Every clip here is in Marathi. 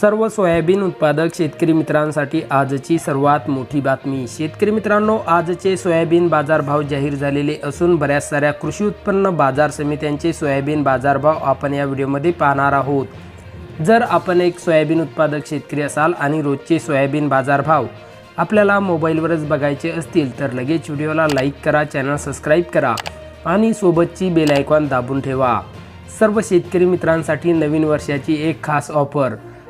सर्व सोयाबीन उत्पादक शेतकरी मित्रांसाठी आजची सर्वात मोठी बातमी. शेतकरी मित्रांनो आजचे सोयाबीन बाजारभाव जाहीर झालेले असून बऱ्याच साऱ्या कृषी उत्पन्न बाजार समित्यांचे सोयाबीन बाजारभाव आपण या व्हिडिओमध्ये पाहणार आहोत. जर आपण एक सोयाबीन उत्पादक शेतकरी असाल आणि रोजचे सोयाबीन बाजारभाव आपल्याला मोबाईलवरच बघायचे असतील तर लगेच व्हिडिओला लाईक करा चॅनल सबस्क्राईब करा आणि सोबतची बेल आयकॉन दाबून ठेवा. सर्व शेतकरी मित्रांसाठी नवीन वर्षाची एक खास ऑफर.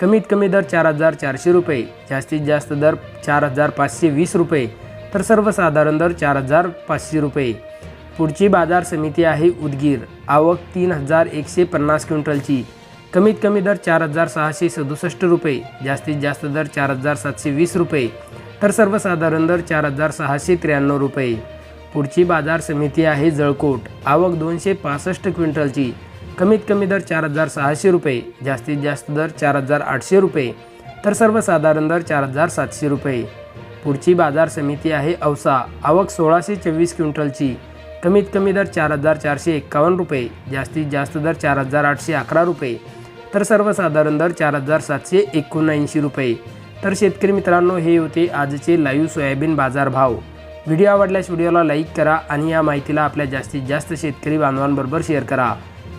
कमीत कमी दर चार हजार चारशे रुपये. जास्तीत जास्त दर चार हजार पाचशे वीस रुपये. तर सर्वसाधारण दर चार हजार पाचशे रुपये. पुढची बाजार समिती आहे उदगीर. आवक तीन हजार एकशे पन्नास क्विंटलची. कमीत कमी दर चार हजार सहाशे सदुसष्ट रुपये. जास्तीत जास्त दर चार हजार सातशे वीस रुपये. तर सर्वसाधारण दर चार हजार सहाशे त्र्याण्णव रुपये. पुढची बाजार समिती आहे जळकोट. आवक दोनशे पासष्ट क्विंटलची. कमीत कमी दर चार हजार सहाशे रुपये जास्तीत जास्त दर चार हजार आठशे रुपये तर सर्वसाधारण दर चार हजार सातशे रुपये. पुढची बाजार समिती आहे औसा. आवक सोळाशे चोवीस क्विंटलची. कमीत कमी दर चार हजार चारशे एक्कावन्न रुपये जास्तीत जास्त दर चार हजार आठशे अकरा रुपये तर सर्वसाधारण दर चार हजार सातशे एकोणऐंशी रुपये. तर शेतकरी मित्रांनो हे होते आजचे लाईव्ह सोयाबीन बाजार भाव व्हिडिओ आवडल्यास व्हिडिओला लाईक करा आणि या माहितीला आपल्या जास्तीत जास्त शेतकरी बांधवांबरोबर शेअर करा.